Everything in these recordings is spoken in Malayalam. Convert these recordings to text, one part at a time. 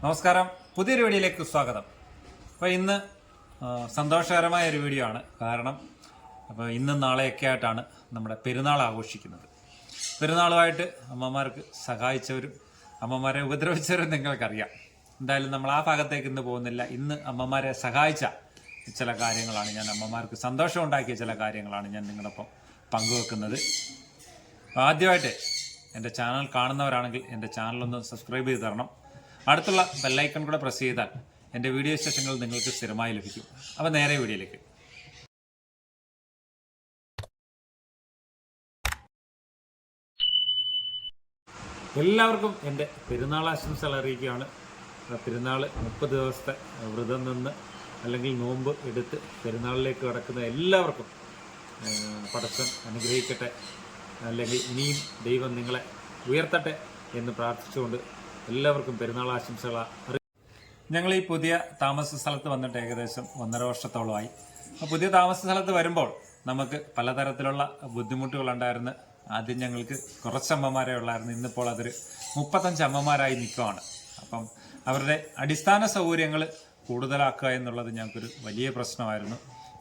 നമസ്കാരം. പുതിയൊരു വീഡിയോയിലേക്ക് സ്വാഗതം. അപ്പോൾ ഇന്ന് സന്തോഷകരമായ ഒരു വീഡിയോ ആണ്. കാരണം അപ്പോൾ ഇന്നും നാളെയൊക്കെ ആയിട്ടാണ് നമ്മുടെ പെരുന്നാൾ ആഘോഷിക്കുന്നത്. പെരുന്നാളുമായിട്ട് അമ്മമാർക്ക് സഹായിച്ചവരും അമ്മമാരെ ഉപദ്രവിച്ചവരും നിങ്ങൾക്കറിയാം. എന്തായാലും നമ്മൾ ആ ഭാഗത്തേക്ക് ഇന്ന് പോകുന്നില്ല. ഇന്ന് അമ്മമാരെ സഹായിച്ച ചില കാര്യങ്ങളാണ് ഞാൻ അമ്മമാർക്ക് സന്തോഷം ഉണ്ടാക്കിയ ചില കാര്യങ്ങളാണ് ഞാൻ നിങ്ങളൊപ്പം പങ്കുവെക്കുന്നത്. ആദ്യമായിട്ട് എന്റെ ചാനൽ കാണുന്നവരാണെങ്കിൽ എന്റെ ചാനലൊന്ന് സബ്സ്ക്രൈബ് ചെയ്ത് തരണം. അടുത്തുള്ള ബെല്ലൈക്കൺ കൂടെ പ്രസ് ചെയ്താൽ എന്റെ വീഡിയോ സെഷനുകൾ നിങ്ങൾക്ക് സ്ഥിരമായി ലഭിക്കും. അപ്പോൾ നേരെ വീഡിയോയിലേക്ക്. എല്ലാവർക്കും എന്റെ പെരുന്നാൾ ആശംസകൾ അറിയിക്കുകയാണ്. പെരുന്നാൾ മുപ്പത് ദിവസത്തെ വ്രതം നിന്ന് അല്ലെങ്കിൽ നോമ്പ് എടുത്ത് പെരുന്നാളിലേക്ക് കടക്കുന്ന എല്ലാവർക്കും പടച്ചൻ അനുഗ്രഹിക്കട്ടെ. അല്ലെങ്കിൽ ഇനിയും ദൈവം നിങ്ങളെ ഉയർത്തട്ടെ എന്ന് പ്രാർത്ഥിച്ചുകൊണ്ട് എല്ലാവർക്കും പെരുന്നാൾ ആശംസകൾ ഞങ്ങൾ ഈ പുതിയ താമസ സ്ഥലത്ത് വന്നിട്ട് ഏകദേശം ഒന്നര വർഷത്തോളമായി. പുതിയ താമസ സ്ഥലത്ത് വരുമ്പോൾ നമുക്ക് പലതരത്തിലുള്ള ബുദ്ധിമുട്ടുകൾ ബുദ്ധിമുട്ടുകളുണ്ടായിരുന്നു ആദ്യം ഞങ്ങൾക്ക് കുറച്ച് അമ്മമാരെ ഉള്ളായിരുന്നു. ഇന്നിപ്പോൾ അതൊരു മുപ്പത്തഞ്ച് അമ്മമാരായി നിൽക്കുവാണ്. അപ്പം അവരുടെ അടിസ്ഥാന സൗകര്യങ്ങൾ കൂടുതലാക്കുക എന്നുള്ളത് ഞങ്ങൾക്കൊരു വലിയ പ്രശ്നമായിരുന്നു.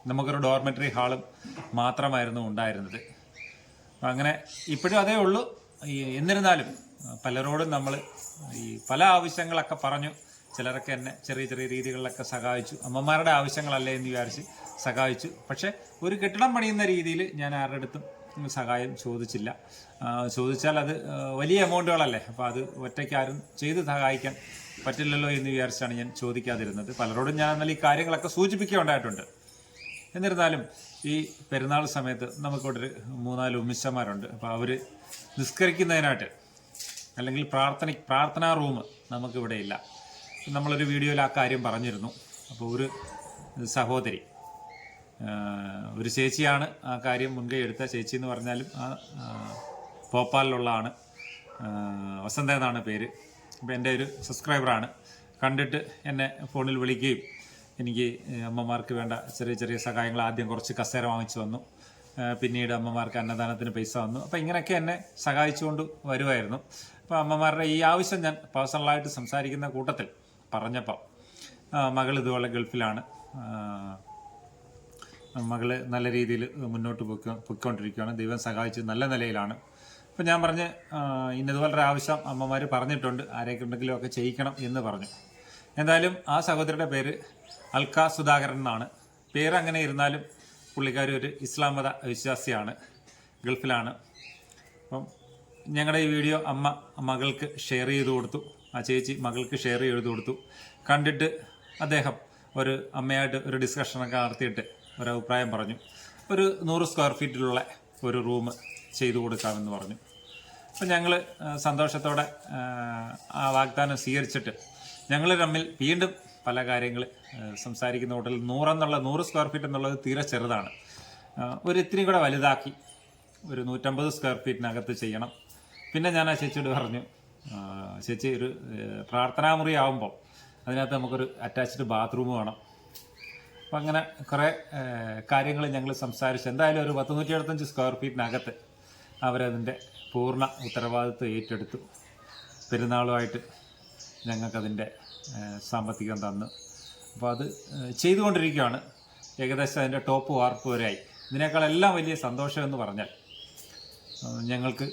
നമുക്കൊരു ഡോർമെറ്ററി ഹാളും മാത്രമായിരുന്നു ഉണ്ടായിരുന്നത്. അങ്ങനെ ഇപ്പോഴും അതേ ഉള്ളൂ. എന്നിരുന്നാലും പലരോടും നമ്മൾ ഈ പല ആവശ്യങ്ങളൊക്കെ പറഞ്ഞു. ചിലരൊക്കെ എന്നെ ചെറിയ ചെറിയ രീതികളിലൊക്കെ സഹായിച്ചു. അമ്മമാരുടെ ആവശ്യങ്ങളല്ലേ എന്ന് വിചാരിച്ച് സഹായിച്ചു. പക്ഷേ ഒരു കെട്ടിടം പണിയുന്ന രീതിയിൽ ഞാൻ ആരുടെ അടുത്തും സഹായം ചോദിച്ചില്ല. ചോദിച്ചാൽ അത് വലിയ എമൗണ്ടുകളല്ലേ. അപ്പോൾ അത് ഒറ്റയ്ക്ക് ആരും ചെയ്ത് സഹായിക്കാൻ പറ്റില്ലല്ലോ എന്ന് വിചാരിച്ചാണ് ഞാൻ ചോദിക്കാതിരുന്നത്. പലരോടും ഞാൻ എന്നാൽ ഈ കാര്യങ്ങളൊക്കെ സൂചിപ്പിക്കുകയുണ്ടായിട്ടുണ്ട് എന്നിരുന്നാലും ഈ പെരുന്നാൾ സമയത്ത് നമുക്കിവിടെ ഒരു മൂന്നാൽ ഉമ്മിച്ചമാരുണ്ട് അപ്പോൾ അവർ നിസ്കരിക്കുന്നതിനായിട്ട് അല്ലെങ്കിൽ പ്രാർത്ഥന പ്രാർത്ഥനാ റൂം നമുക്കിവിടെ ഇല്ല. നമ്മളൊരു വീഡിയോയിൽ ആ കാര്യം പറഞ്ഞിരുന്നു. അപ്പോൾ ഒരു സഹോദരി ഒരു ചേച്ചിയാണ് ആ കാര്യം മുൻകൈ എടുത്ത. ചേച്ചി എന്ന് പറഞ്ഞാലും ആ ആ, ഭോപ്പാലിലുള്ളതാണ്. ആ, വസന്ത എന്നാണ് പേര്. അപ്പോൾ എന്റെ ഒരു സബ്സ്ക്രൈബറാണ്. കണ്ടിട്ട് എന്നെ ഫോണിൽ വിളിക്കുകയും എനിക്ക് അമ്മമാർക്ക് വേണ്ട ചെറിയ ചെറിയ സഹായങ്ങൾ ആദ്യം കുറച്ച് കസേര വാങ്ങിച്ചു വന്നു പിന്നീട് അമ്മമാർക്ക് അന്നദാനത്തിന് പൈസ വന്നു. അപ്പോൾ ഇങ്ങനെയൊക്കെ എന്നെ സഹായിച്ചുകൊണ്ട് വരുമായിരുന്നു അപ്പോൾ അമ്മമാരുടെ ഈ ആവശ്യം ഞാൻ പേഴ്സണലായിട്ട് സംസാരിക്കുന്ന കൂട്ടത്തിൽ പറഞ്ഞപ്പോൾ മകൾ ഇതുപോലെ ഗൾഫിലാണ്. മകൾ നല്ല രീതിയിൽ മുന്നോട്ട് പൊയ്ക്കോ പൊയ്ക്കൊണ്ടിരിക്കുകയാണ്. ദൈവം സഹായിച്ച് നല്ല നിലയിലാണ്. അപ്പം ഞാൻ പറഞ്ഞ് ഇന്നതുപോലൊരു ആവശ്യം അമ്മമാർ പറഞ്ഞിട്ടുണ്ട്. ആരെയൊക്കെ ഒക്കെ ചെയ്യിക്കണം എന്ന് പറഞ്ഞു. എന്തായാലും ആ സഹോദരിയുടെ പേര് അൽക്ക സുധാകരൻ എന്നാണ്. പേര് അങ്ങനെ ഇരുന്നാലും പുള്ളിക്കാരി ഒരു ഇസ്ലാം മത വിശ്വാസിയാണ് ഗൾഫിലാണ്. അപ്പം ഞങ്ങളുടെ ഈ വീഡിയോ അമ്മ മകൾക്ക് ഷെയർ ചെയ്ത് കൊടുത്തു. ആ ചേച്ചി മകൾക്ക് ഷെയർ ചെയ്ത് കൊടുത്തു. കണ്ടിട്ട് അദ്ദേഹം ഒരു അമ്മയായിട്ട് ഒരു ഡിസ്കഷനൊക്കെ നടത്തിയിട്ട് ഒരു അഭിപ്രായം പറഞ്ഞു. ഒരു നൂറ് സ്ക്വയർ ഫീറ്റിലുള്ള ഒരു റൂം ചെയ്തു കൊടുക്കാമെന്ന് പറഞ്ഞു. അപ്പം ഞങ്ങൾ സന്തോഷത്തോടെ ആ, വാഗ്ദാനം സ്വീകരിച്ചിട്ട് ഞങ്ങൾ തമ്മിൽ വീണ്ടും പല കാര്യങ്ങൾ സംസാരിക്കുന്ന ഹോട്ടലിൽ നൂറെന്നുള്ള നൂറ് സ്ക്വയർ ഫീറ്റ് എന്നുള്ളത് തീരെ ചെറുതാണ്. ഒരു ഇത്തിരി കൂടെ വലുതാക്കി ഒരു നൂറ്റമ്പത് സ്ക്വയർ ഫീറ്റിനകത്ത് ചെയ്യണം. പിന്നെ ഞാൻ ആ ചേച്ചിയോട് പറഞ്ഞു ചേച്ചി ഒരു പ്രാർത്ഥനാമുറി ആവുമ്പോൾ അതിനകത്ത് നമുക്കൊരു അറ്റാച്ച്ഡ് ബാത്റൂം വേണം. അപ്പം അങ്ങനെ കുറേ കാര്യങ്ങൾ ഞങ്ങൾ സംസാരിച്ചു. എന്തായാലും ഒരു പത്ത് നൂറ്റി എഴുപത്തഞ്ച് സ്ക്വയർ ഫീറ്റിനകത്ത് അവരതിന്റെ പൂർണ ഉത്തരവാദിത്വം ഏറ്റെടുത്തു. പെരുന്നാളുമായിട്ട് ഞങ്ങൾക്കതിന്റെ സാമ്പത്തികം തന്നു. അപ്പോൾ അത് ചെയ്തുകൊണ്ടിരിക്കുകയാണ്. ഏകദേശം അതിന്റെ ടോപ്പ് വാർപ്പ് വരെയായി. ഇതിനേക്കാളെല്ലാം വലിയ സന്തോഷം എന്ന് പറഞ്ഞാൽ ഞങ്ങൾക്ക്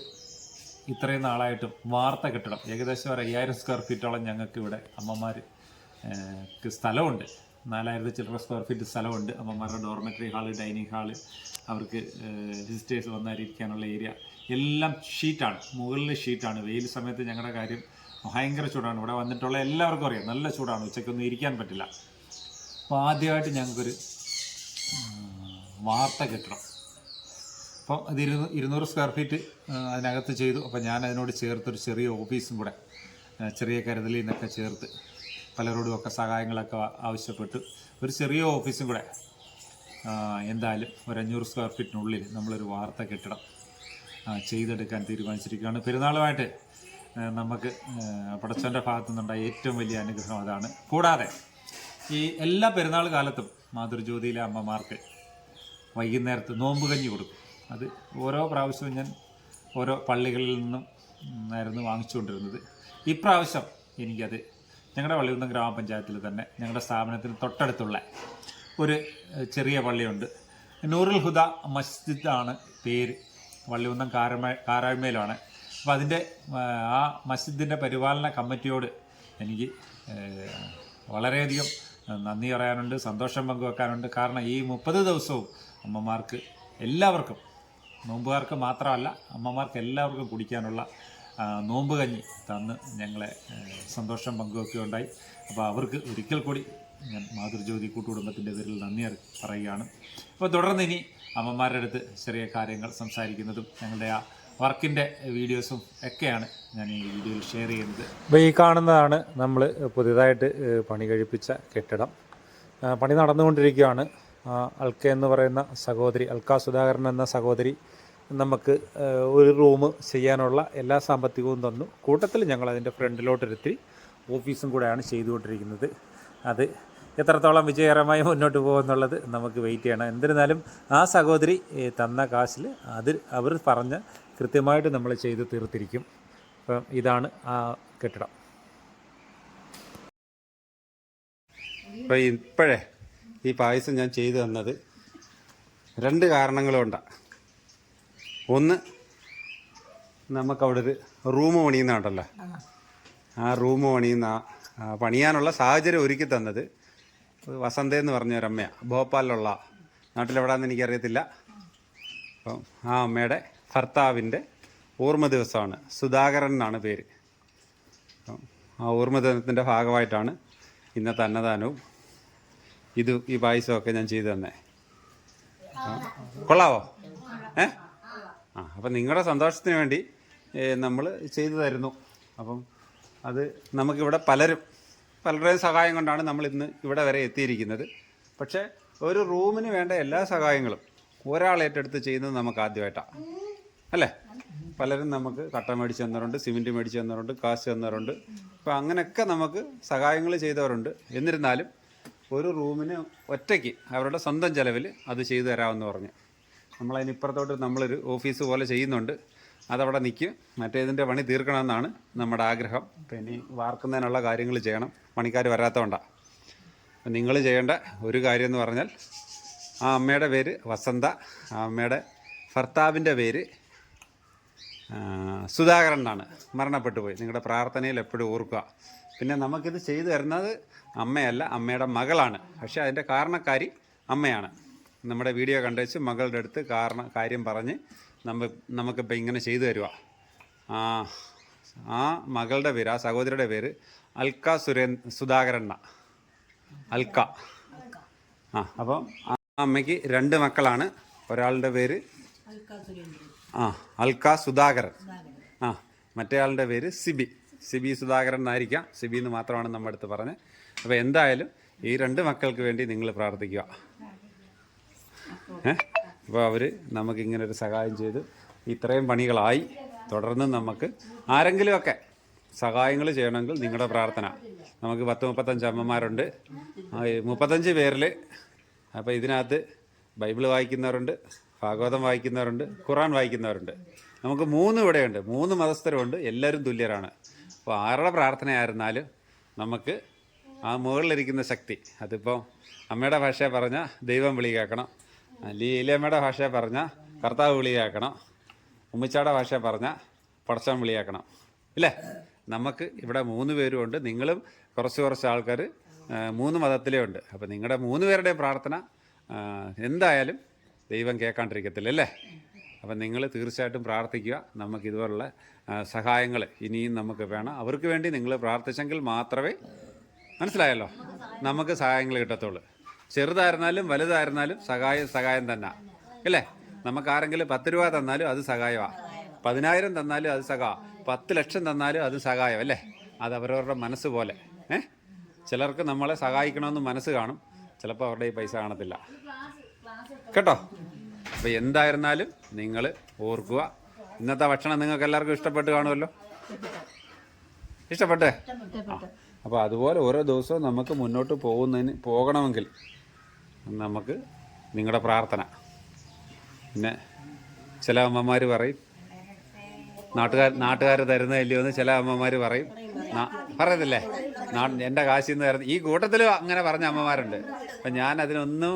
ഇത്രയും നാളായിട്ടും വാർത്ത കിട്ടണം. ഏകദേശം ഒരു അയ്യായിരം സ്ക്വയർ ഫീറ്റോളം ഞങ്ങൾക്ക് ഇവിടെ അമ്മമാർ സ്ഥലമുണ്ട്. നാലായിരത്തി ചില്ലറ സ്ക്വയർ ഫീറ്റ് സ്ഥലമുണ്ട്. അമ്മമാരുടെ ഡോർമെറ്ററി ഹാൾ ഡൈനിങ് ഹാൾ അവർക്ക് വിസിറ്റേഴ്സ് വന്നാലിരിക്കാനുള്ള ഏരിയ എല്ലാം ഷീറ്റാണ് മുകളിൽ ഷീറ്റാണ് വെയിൽ സമയത്ത് ഞങ്ങളുടെ കാര്യം ഭയങ്കര ചൂടാണ്. ഇവിടെ വന്നിട്ടുള്ള എല്ലാവർക്കും അറിയാം. നല്ല ചൂടാണ്. ഉച്ചയ്ക്കൊന്നും ഇരിക്കാൻ പറ്റില്ല. അപ്പോൾ ആദ്യമായിട്ട് ഞങ്ങൾക്കൊരു വാർത്ത കെട്ടിടം അപ്പോൾ അത് ഇരുന്നൂ ഇരുന്നൂറ് സ്ക്വയർ ഫീറ്റ് അതിനകത്ത് ചെയ്തു. അപ്പോൾ ഞാൻ അതിനോട് ചേർത്തൊരു ചെറിയ ഓഫീസും കൂടെ ചെറിയ കരുതലിൽ നിന്നൊക്കെ ചേർത്ത് പലരോടും ഒക്കെ സഹായങ്ങളൊക്കെ ആവശ്യപ്പെട്ടു. ഒരു ചെറിയ ഓഫീസും കൂടെ എന്തായാലും ഒരു അഞ്ഞൂറ് സ്ക്വയർ ഫീറ്റിനുള്ളിൽ നമ്മളൊരു വാർത്ത കെട്ടിടം ചെയ്തെടുക്കാൻ തീരുമാനിച്ചിരിക്കുകയാണ്. പെരുന്നാളുമായിട്ട് നമുക്ക് പടച്ചവന്റെ ഭാഗത്തു നിന്നുണ്ടായ ഏറ്റവും വലിയ അനുഗ്രഹം അതാണ്. കൂടാതെ ഈ എല്ലാ പെരുന്നാൾ കാലത്തും മാതൃജ്യോതിയിലെ അമ്മമാർക്ക് വൈകുന്നേരത്ത് നോമ്പ് കഞ്ഞി കൊടുക്കും. അത് ഓരോ പ്രാവശ്യവും ഞാൻ ഓരോ പള്ളികളിൽ നിന്നും ആയിരുന്നു വാങ്ങിച്ചുകൊണ്ടിരുന്നത്. ഇപ്രാവശ്യം എനിക്കത് ഞങ്ങളുടെ വള്ളികുന്നം ഗ്രാമപഞ്ചായത്തിൽ തന്നെ ഞങ്ങളുടെ സ്ഥാപനത്തിന് തൊട്ടടുത്തുള്ള ഒരു ചെറിയ പള്ളിയുണ്ട്. നൂറുൽ ഹുദ മസ്ജിദ് ആണ് പേര്. വള്ളികുന്നം കാരമ കാരായ്മയിലാണ് അപ്പോൾ അതിന്റെ ആ മസ്ജിദിന്റെ പരിപാലന കമ്മിറ്റിയോട് എനിക്ക് വളരെയധികം നന്ദി പറയാനുണ്ട് സന്തോഷം പങ്കുവെക്കാനുണ്ട്. കാരണം ഈ മുപ്പത് ദിവസവും അമ്മമാർക്ക് എല്ലാവർക്കും നോമ്പുകാർക്ക് മാത്രമല്ല അമ്മമാർക്ക് എല്ലാവർക്കും കുടിക്കാനുള്ള നോമ്പ് കഞ്ഞി തന്ന് ഞങ്ങളെ സന്തോഷം പങ്കുവെക്കുകയുണ്ടായി. അപ്പോൾ അവർക്ക് ഒരിക്കൽ കൂടി ഞാൻ മാതൃജ്യോതി കൂട്ടുകുടുംബത്തിന്റെ പേരിൽ നന്ദി പറയുകയാണ്. അപ്പോൾ തുടർന്ന് ഇനി അമ്മമാരുടെ അടുത്ത് ചെറിയ കാര്യങ്ങൾ സംസാരിക്കുന്നതും ഞങ്ങളുടെ ആ വർക്കിന്റെ വീഡിയോസും ഒക്കെയാണ് ഞാൻ ഈ വീഡിയോയിൽ ഷെയർ ചെയ്യുന്നത്. അപ്പോൾ ഈ കാണുന്നതാണ് നമ്മൾ പുതിയതായിട്ട് പണി കഴിപ്പിച്ച കെട്ടിടം. പണി നടന്നുകൊണ്ടിരിക്കുകയാണ്. അൽക്ക എന്ന് പറയുന്ന സഹോദരി അൽക്ക സുധാകരൻ എന്ന സഹോദരി നമുക്ക് ഒരു റൂം ചെയ്യാനുള്ള എല്ലാ സാമ്പത്തികവും തന്നു. കൂട്ടത്തിൽ ഞങ്ങൾ അതിന്റെ ഫ്രണ്ടിലോട്ടിരുത്തി ഓഫീസും കൂടെയാണ് ചെയ്തുകൊണ്ടിരിക്കുന്നത്. അത് എത്രത്തോളം വിജയകരമായി മുന്നോട്ട് പോകുമെന്നുള്ളത് നമുക്ക് വെയിറ്റ് ചെയ്യണം. എന്നിരുന്നാലും ആ സഹോദരി തന്ന കാശിൽ അത് അവർ പറഞ്ഞ കൃത്യമായിട്ട് നമ്മൾ ചെയ്ത് തീർത്തിരിക്കും. അപ്പം ഇതാണ് ആ കെട്ടിടം. അപ്പോൾ ഇപ്പോഴേ ഈ പായസം ഞാൻ ചെയ്തു തന്നത് രണ്ട് കാരണങ്ങളുകൊണ്ടാണ് ഒന്ന് നമുക്കവിടെ ഒരു റൂം പണിയുന്നുണ്ടല്ലോ. ആ റൂം പണിയുന്ന പണിയാനുള്ള സാഹചര്യം ഒരുക്കി തന്നത് വസന്ത എന്ന് പറഞ്ഞ ഒരമ്മയാണ് ഭോപ്പാലിലുള്ള. നാട്ടിലെവിടാന്ന് എനിക്കറിയത്തില്ല. അപ്പം ആ അമ്മയുടെ ഭർത്താവിന്റെ ഓർമ്മ ദിവസമാണ്. സുധാകരൻ എന്നാണ് പേര്. ആ ഓർമ്മ ദിനത്തിന്റെ ഭാഗമായിട്ടാണ് ഇന്നത്തെ അന്നദാനവും ഇത് ഈ പായസമൊക്കെ ഞാൻ ചെയ്തു തന്നെ. കൊള്ളാവോ? ഏ? ആ അപ്പം നിങ്ങളുടെ സന്തോഷത്തിന് വേണ്ടി നമ്മൾ ചെയ്തു തരുന്നു. അപ്പം അത് നമുക്കിവിടെ പലരും പലരുടെയും സഹായം കൊണ്ടാണ് നമ്മൾ ഇന്ന് ഇവിടെ വരെ എത്തിയിരിക്കുന്നത്. പക്ഷേ ഒരു റൂമിന് വേണ്ട എല്ലാ സഹായങ്ങളും ഒരാൾ ഏറ്റെടുത്ത് ചെയ്യുന്നത് നമുക്ക് ആദ്യമായിട്ടാണ്. അല്ലേ? പലരും നമുക്ക് കട്ട മേടിച്ച് തന്നവരുണ്ട് സിമെന്റ് മേടിച്ച് തന്നവരുണ്ട് കാശ് തന്നവരുണ്ട്. അപ്പോൾ അങ്ങനെയൊക്കെ നമുക്ക് സഹായങ്ങൾ ചെയ്തവരുണ്ട്. എന്നിരുന്നാലും ഒരു റൂമിന് ഒറ്റയ്ക്ക് അവരുടെ സ്വന്തം ചിലവിൽ അത് ചെയ്തു തരാമെന്ന് പറഞ്ഞു. നമ്മളതിന് ഇപ്പുറത്തോട്ട് നമ്മളൊരു ഓഫീസ് പോലെ ചെയ്യുന്നുണ്ട്. അതവിടെ നിൽക്കും മറ്റേതിന്റെ പണി തീർക്കണമെന്നാണ് നമ്മുടെ ആഗ്രഹം. പിന്നെ വാർക്കുന്നതിനുള്ള കാര്യങ്ങൾ ചെയ്യണം. പണിക്കാർ വരാത്തതുകൊണ്ടാണ് അപ്പം നിങ്ങൾ ചെയ്യേണ്ട ഒരു കാര്യം എന്ന് പറഞ്ഞാൽ ആ അമ്മയുടെ പേര് വസന്ത ആ അമ്മയുടെ ഭർത്താവിന്റെ പേര് ആണ് മരണപ്പെട്ടു പോയി. നിങ്ങളുടെ പ്രാർത്ഥനയിൽ എപ്പോഴും ഓർക്കുക. പിന്നെ നമുക്കിത് ചെയ്തു തരുന്നത് അമ്മയല്ല അമ്മയുടെ മകളാണ്. പക്ഷേ അതിന്റെ കാരണക്കാരി അമ്മയാണ്. നമ്മുടെ വീഡിയോ കണ്ടുവച്ച് മകളുടെ അടുത്ത് കാരണ കാര്യം പറഞ്ഞ് നമ്മ നമുക്കിപ്പോൾ ഇങ്ങനെ ചെയ്തു തരുക ആ മകളുടെ പേര് ആ സഹോദരിയുടെ പേര് അൽക്ക സുരേ സുധാകരൻ അൽക്ക. ആ അപ്പം ആ അമ്മയ്ക്ക് രണ്ട് മക്കളാണ്. ഒരാളുടെ പേര് ആ അൽക്ക സുധാകരൻ. ആ മറ്റേ ആളുടെ പേര് സിബി. സിബി സുധാകരൻ എന്നായിരിക്കാം. സിബി എന്ന് മാത്രമാണ് നമ്മുടെ അടുത്ത് പറഞ്ഞത്. അപ്പോൾ എന്തായാലും ഈ രണ്ട് മക്കൾക്ക് വേണ്ടി നിങ്ങൾ പ്രാർത്ഥിക്കുക. ഏ? അപ്പോൾ അവർ നമുക്കിങ്ങനെ ഒരു സഹായം ചെയ്ത് ഇത്രയും പണികളായി. തുടർന്ന് നമുക്ക് ആരെങ്കിലുമൊക്കെ സഹായങ്ങൾ ചെയ്യണമെങ്കിൽ നിങ്ങളുടെ പ്രാർത്ഥന. നമുക്ക് പത്ത് മുപ്പത്തഞ്ച് അമ്മമാരുണ്ട്. മുപ്പത്തഞ്ച് പേരിൽ അപ്പോൾ ഇതിനകത്ത് ബൈബിൾ വായിക്കുന്നവരുണ്ട്. ഭാഗവതം വായിക്കുന്നവരുണ്ട് ഖുറാൻ വായിക്കുന്നവരുണ്ട്. നമുക്ക് മൂന്ന് ഇവിടെയുണ്ട്. മൂന്ന് മതസ്ഥരുണ്ട് എല്ലാവരും തുല്യരാണ്. അപ്പോൾ ആരുടെ പ്രാർത്ഥനയായിരുന്നാലും നമുക്ക് ആ മുകളിലിരിക്കുന്ന ശക്തി അതിപ്പോൾ അമ്മയുടെ ഭാഷയെ പറഞ്ഞാൽ ദൈവം വിളി കേൾക്കണം. ലീലമ്മയുടെ ഭാഷയെ പറഞ്ഞാൽ കർത്താവ് വിളി കേൾക്കണം. ഉമ്മിച്ചാടെ ഭാഷയെ പറഞ്ഞാൽ പടച്ചം കേൾക്കണം. ഇല്ലേ? നമുക്ക് ഇവിടെ മൂന്ന് പേരും ഉണ്ട് നിങ്ങളും കുറച്ച് കുറച്ച് ആൾക്കാർ മൂന്ന് മതത്തിലേ ഉണ്ട് അപ്പോൾ നിങ്ങളുടെ മൂന്ന് പേരുടെയും പ്രാർത്ഥന എന്തായാലും ദൈവം കേൾക്കാണ്ടിരിക്കത്തില്ല അല്ലേ അപ്പം നിങ്ങൾ തീർച്ചയായിട്ടും പ്രാർത്ഥിക്കുക. നമുക്ക് ഇതുപോലുള്ള സഹായങ്ങൾ ഇനിയും നമുക്ക് വേണം. അവർക്ക് വേണ്ടി നിങ്ങൾ പ്രാർത്ഥിച്ചെങ്കിൽ മാത്രമേ മനസ്സിലായല്ലോ? നമുക്ക് സഹായങ്ങൾ കിട്ടത്തുള്ളൂ. ചെറുതായിരുന്നാലും വലുതായിരുന്നാലും സഹായം സഹായം തന്നെ. അല്ലേ? നമുക്ക് ആരെങ്കിലും പത്ത് രൂപ തന്നാലും അത് സഹായമാണ് പതിനായിരം തന്നാലും അത് സഹായം പത്ത് ലക്ഷം തന്നാലും അത് സഹായം അല്ലേ? അത് അവരവരുടെ മനസ്സ് പോലെ. ഏ? ചിലർക്ക് നമ്മളെ സഹായിക്കണമെന്ന് മനസ്സ് കാണും. ചിലപ്പോൾ അവരുടെ ഈ പൈസ കാണത്തില്ല. കേട്ടോ? അപ്പോൾ എന്തായിരുന്നാലും നിങ്ങൾ ഓർക്കുക. ഇന്നത്തെ ഭക്ഷണം നിങ്ങൾക്ക് എല്ലാവർക്കും ഇഷ്ടപ്പെട്ട് കാണുമല്ലോ. ഇഷ്ടപ്പെട്ടേ? അപ്പോൾ അതുപോലെ ഓരോ ദിവസവും നമുക്ക് മുന്നോട്ട് പോകുന്നതിന് പോകണമെങ്കിൽ നമുക്ക് നിങ്ങളുടെ പ്രാർത്ഥന. പിന്നെ ചില അമ്മമാർ പറയും നാട്ടുകാർ നാട്ടുകാർ തരുന്നതല്ലയോ എന്ന് ചില അമ്മമാർ പറയും. നാ എന്റെ കാശിൽ നിന്ന് തരുന്ന ഈ കൂട്ടത്തിലും അങ്ങനെ പറഞ്ഞ അമ്മമാരുണ്ട്. അപ്പം ഞാൻ അതിനൊന്നും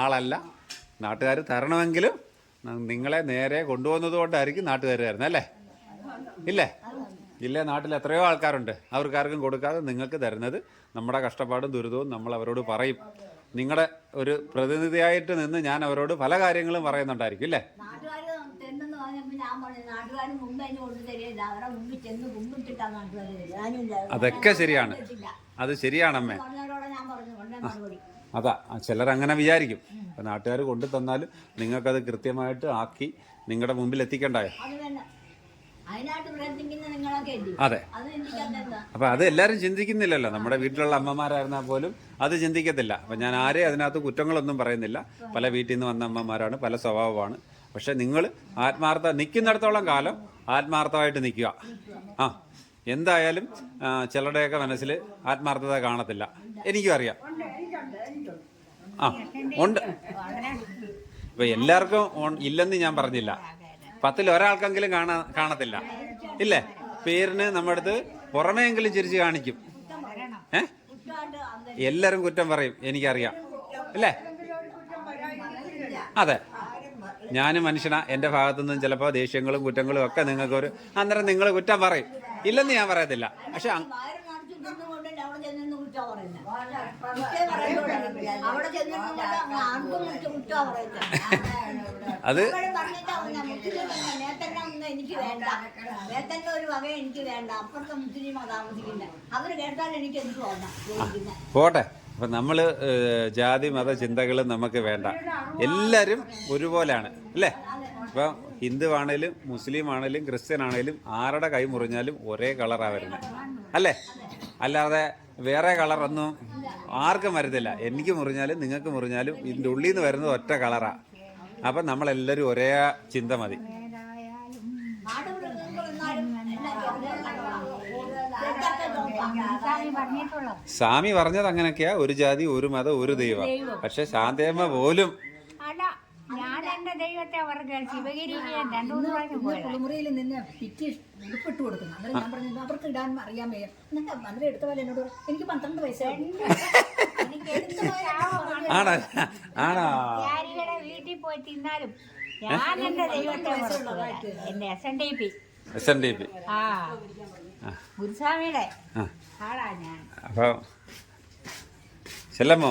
ആളല്ല. നാട്ടുകാർ തരണമെങ്കിലും നിങ്ങളെ നേരെ കൊണ്ടുപോകുന്നത് കൊണ്ടായിരിക്കും നാട്ടുകാർ തരുന്നത് അല്ലേ? ഇല്ലേ? ഇല്ലേ? നാട്ടിൽ എത്രയോ ആൾക്കാരുണ്ട്. അവർക്കാർക്കും കൊടുക്കാതെ നിങ്ങൾക്ക് തരുന്നത് നമ്മുടെ കഷ്ടപ്പാടും ദുരിതവും നമ്മൾ അവരോട് പറയും. നിങ്ങളുടെ ഒരു പ്രതിനിധിയായിട്ട് നിന്ന് ഞാൻ അവരോട് പല കാര്യങ്ങളും പറയുന്നുണ്ടായിരിക്കും ഇല്ലേ? അതൊക്കെ ശരിയാണ്. അത് ശരിയാണമ്മേ. അതാ ചിലരങ്ങനെ വിചാരിക്കും. അപ്പൊ നാട്ടുകാർ കൊണ്ടു തന്നാലും നിങ്ങൾക്കത് കൃത്യമായിട്ട് ആക്കി നിങ്ങളുടെ മുമ്പിൽ എത്തിക്കണ്ടായോ അത് അപ്പൊ അത് എല്ലാരും ചിന്തിക്കുന്നില്ലല്ലോ. നമ്മുടെ വീട്ടിലുള്ള അമ്മമാരായിരുന്നാൽ പോലും അത് ചിന്തിക്കത്തില്ല. അപ്പൊ ഞാൻ ആരെയും അതിനകത്ത് കുറ്റങ്ങളൊന്നും പറയുന്നില്ല. പല വീട്ടിൽ നിന്ന് വന്ന അമ്മമാരാണ് പല സ്വഭാവമാണ്. പക്ഷെ നിങ്ങൾ ആത്മാർത്ഥ നിൽക്കുന്നിടത്തോളം കാലം ആത്മാർത്ഥമായിട്ട് നിൽക്കുക. ആ എന്തായാലും ചിലരുടെയൊക്കെ മനസ്സിൽ ആത്മാർത്ഥത കാണത്തില്ല. എനിക്കും അറിയാം. ആ ഉണ്ട്. ഇപ്പൊ എല്ലാവർക്കും ഇല്ലെന്ന് ഞാൻ പറഞ്ഞില്ല. പത്തിൽ ഒരാൾക്കെങ്കിലും കാണാ കാണത്തില്ല. ഇല്ലേ? പേരിന് നമ്മുടെ അടുത്ത് പുറമെയെങ്കിലും ചിരിച്ച് കാണിക്കും. ഏ? എല്ലാരും കുറ്റം പറയും എനിക്കറിയാം. അല്ലേ അതെ. ഞാനും മനുഷ്യനാ എന്റെ ഭാഗത്തു നിന്നും ചിലപ്പോൾ ദേഷ്യങ്ങളും കുറ്റങ്ങളും ഒക്കെ നിങ്ങൾക്ക് ഒരു അന്നേരം നിങ്ങൾ കുറ്റം പറയും. ഇല്ലെന്ന് ഞാൻ പറയത്തില്ല. പക്ഷെ അത് എനിക്ക് വേണ്ട ഒരു എനിക്ക് വേണ്ട അപ്പുറത്തെ കേട്ടാൽ എനിക്ക് പോട്ടെ. അപ്പം നമ്മൾ ജാതി മത ചിന്തകൾ നമുക്ക് വേണ്ട. എല്ലാവരും ഒരുപോലെയാണ് അല്ലേ? ഇപ്പം ഹിന്ദു ആണേലും മുസ്ലിം ആണേലും ക്രിസ്ത്യൻ ആണേലും ആരുടെ കൈ മുറിഞ്ഞാലും ഒരേ കളറാണ് വരുന്നത് അല്ലേ? അല്ലാതെ വേറെ കളറൊന്നും ആർക്കും വരത്തില്ല. എനിക്ക് മുറിഞ്ഞാലും നിങ്ങൾക്ക് മുറിഞ്ഞാലും ഇതിന്റെ ഉള്ളിൽ നിന്ന് വരുന്നത് ഒറ്റ കളറാണ് അപ്പം നമ്മളെല്ലാവരും ഒരേ ചിന്ത മതി നാട് മൃഗങ്ങൾ എന്നാലും എല്ലാം ഒരേ കളറാണ്. ഇതൊക്കെ നോക്കാം. സ്വാമി പറഞ്ഞത് അങ്ങനെയൊക്കെയാ. ഒരു ജാതി ഒരു മതം ഒരു ദൈവം. പക്ഷെ ശാന്തേമ്മ പോലും ഞാൻ എന്റെ ദൈവത്തെ അവർക്ക് ശിവഗിരിയിൽ ഞാൻ രണ്ടു മൂന്ന് പ്രാവശ്യം കുളിമുറിയിൽ നിന്ന് കൊടുക്കുന്നു. അന്നേരം ഞാൻ പറഞ്ഞു അവർക്ക് ഇടാൻ അറിയാൻ വയ്യ. എന്നിട്ട് അന്നേരം എടുത്ത പോലെ എന്നോട് എനിക്ക് പന്ത്രണ്ട് പൈസ. ആണോ. ആണോ? വീട്ടിൽ പോയി തിന്നാലും ഞാൻ എന്റെ ദൈവത്തെ മറക്കൂല. എന്റെ S N D P S N D P ആ. ഗുരുസ്വാമിയുടെ അപ്പോൾ ചെല്ലമ്മോ.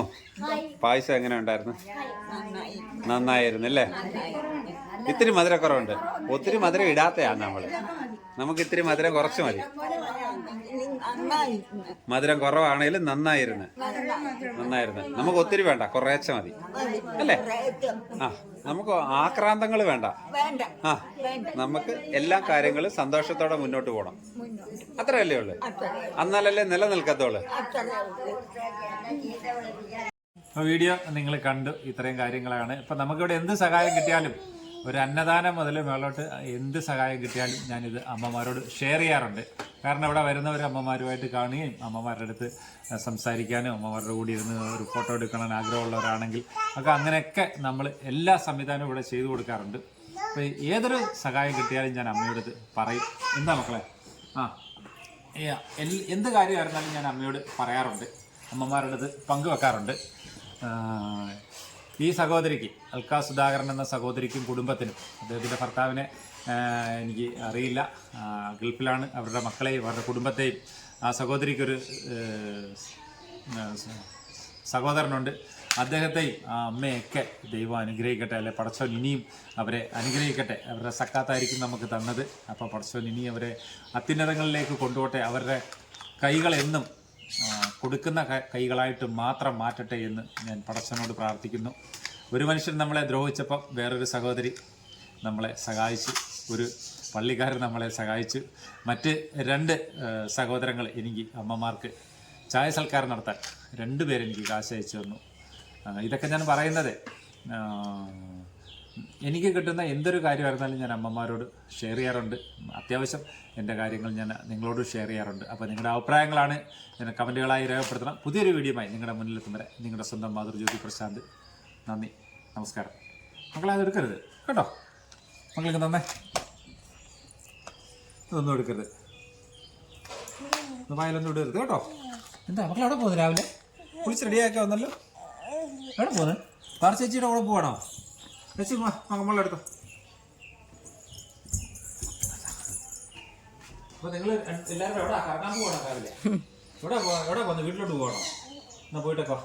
പായസം എങ്ങനെ ഉണ്ടായിരുന്നു? നന്നായിരുന്നു അല്ലേ ഇത്തിരി മധുരക്കുറവുണ്ട്. ഒത്തിരി മധുരം ഇടാത്തയാണ് നമ്മൾ നമുക്ക് ഇത്തിരി മധുരം കുറച്ച് മതി. മധുരം കുറവാണേലും നന്നായിരുന്നു. നന്നായിരുന്നു. നമുക്ക് ഒത്തിരി വേണ്ട. കുറേച്ച മതി. അല്ലേ? ആ നമുക്ക് ആക്രാന്തങ്ങൾ വേണ്ട. ആ നമുക്ക് എല്ലാ കാര്യങ്ങളും സന്തോഷത്തോടെ മുന്നോട്ട് പോകണം അത്രയല്ലേ ഉള്ളു. അന്നാലല്ലേ നിലനിൽക്കത്തോളൂ വീഡിയോ നിങ്ങൾ കണ്ടു ഇത്രയും കാര്യങ്ങളാണ്. ഇപ്പം നമുക്കിവിടെ എന്ത് സഹായം കിട്ടിയാലും ഒരു അന്നദാനം മുതൽ മേളോട്ട് എന്ത് സഹായം കിട്ടിയാലും ഞാനിത് അമ്മമാരോട് ഷെയർ ചെയ്യാറുണ്ട്. കാരണം ഇവിടെ വരുന്നവർ അമ്മമാരുമായിട്ട് കാണുകയും അമ്മമാരുടെ അടുത്ത് സംസാരിക്കാനും അമ്മമാരുടെ കൂടി ഇരുന്ന് ഒരു ഫോട്ടോ എടുക്കണം ആഗ്രഹമുള്ളവരാണെങ്കിൽ ഒക്കെ അങ്ങനെയൊക്കെ നമ്മൾ എല്ലാ സംവിധാനവും ഇവിടെ ചെയ്തു കൊടുക്കാറുണ്ട്. അപ്പോൾ ഏതൊരു സഹായം കിട്ടിയാലും ഞാൻ അമ്മയോട് പറയും. എന്താ മക്കളെ? ആ. എന്ത് കാര്യമായിരുന്നാലും ഞാൻ അമ്മയോട് പറയാറുണ്ട്. അമ്മമാരുടെ അടുത്ത് പങ്കുവെക്കാറുണ്ട്. ഈ സഹോദരിക്ക് അൽക്കാ സുധാകരൻ എന്ന സഹോദരിക്കും കുടുംബത്തിനും അദ്ദേഹത്തിന്റെ ഭർത്താവിനെ എനിക്ക് അറിയില്ല. ഗൾഫിലാണ് അവരുടെ മക്കളെയും അവരുടെ കുടുംബത്തെയും. ആ സഹോദരിക്കൊരു സഹോദരനുണ്ട്. അദ്ദേഹത്തെയും ആ അമ്മയൊക്കെ ദൈവം അനുഗ്രഹിക്കട്ടെ അല്ലെ പടച്ചോൻ ഇനിയും അവരെ അനുഗ്രഹിക്കട്ടെ. അവരുടെ സക്കാത്തായിരിക്കും നമുക്ക് തന്നത്. അപ്പോൾ പടച്ചോൻ ഇനിയും അവരെ അത്യുന്നതങ്ങളിലേക്ക് കൊണ്ടുപോട്ടെ അവരുടെ ആ, കൊടുക്കുന്ന കൈകളായിട്ട് മാത്രം മാറ്റട്ടെ എന്ന് ഞാൻ പടച്ചനോട് പ്രാർത്ഥിക്കുന്നു. ഒരു മനുഷ്യൻ നമ്മളെ ദ്രോഹിച്ചപ്പം വേറൊരു സഹോദരി നമ്മളെ സഹായിച്ചു ഒരു പള്ളിക്കാരൻ നമ്മളെ സഹായിച്ചു മറ്റ് രണ്ട് സഹോദരങ്ങൾ എനിക്ക് അമ്മമാർക്ക് ചായ സൽക്കാരം നടത്താൻ രണ്ടുപേരെനിക്ക് കാശ് അയച്ചു ഇതൊക്കെ ഞാൻ പറയുന്നത് എനിക്ക് കിട്ടുന്ന എന്തൊരു കാര്യമായിരുന്നാലും ഞാൻ അമ്മമാരോട് ഷെയർ ചെയ്യാറുണ്ട്. അത്യാവശ്യം എന്റെ കാര്യങ്ങൾ ഞാൻ നിങ്ങളോട് ഷെയർ ചെയ്യാറുണ്ട്. അപ്പോൾ നിങ്ങളുടെ അഭിപ്രായങ്ങളാണ് ഞാൻ കമന്റുകളായി രേഖപ്പെടുത്തണം. പുതിയൊരു വീഡിയോയുമായി നിങ്ങളുടെ മുന്നിലെത്തും വരെ നിങ്ങളുടെ സ്വന്തം മാതൃജ്യോതി പ്രശാന്ത്. നന്ദി. നമസ്കാരം. മക്കളെ അത് എടുക്കരുത്. കേട്ടോ? മക്കൾക്ക് തന്നെ ഇതൊന്നും എടുക്കരുത്. വായലൊന്നും ഇടരുത് കേട്ടോ? എന്താ മക്കൾ പോകുന്നത് പോകുന്നു രാവിലെ? കുളിച്ച് റെഡിയാക്കി വന്നല്ലോ? എവിടെ പോകുന്നത് പാറ കൂടെ പോവാണോ ചേച്ചി മകമ്മളെ എടുത്തോ അപ്പൊ നിങ്ങൾ എല്ലാവരും എവിടെ കറങ്ങാൻ പോകണം രാവിലെ എവിടെ പോ- എവിടെ പോകുന്നു വീട്ടിലോട്ട് പോകണോ എന്നാ പോയിട്ടേക്കോ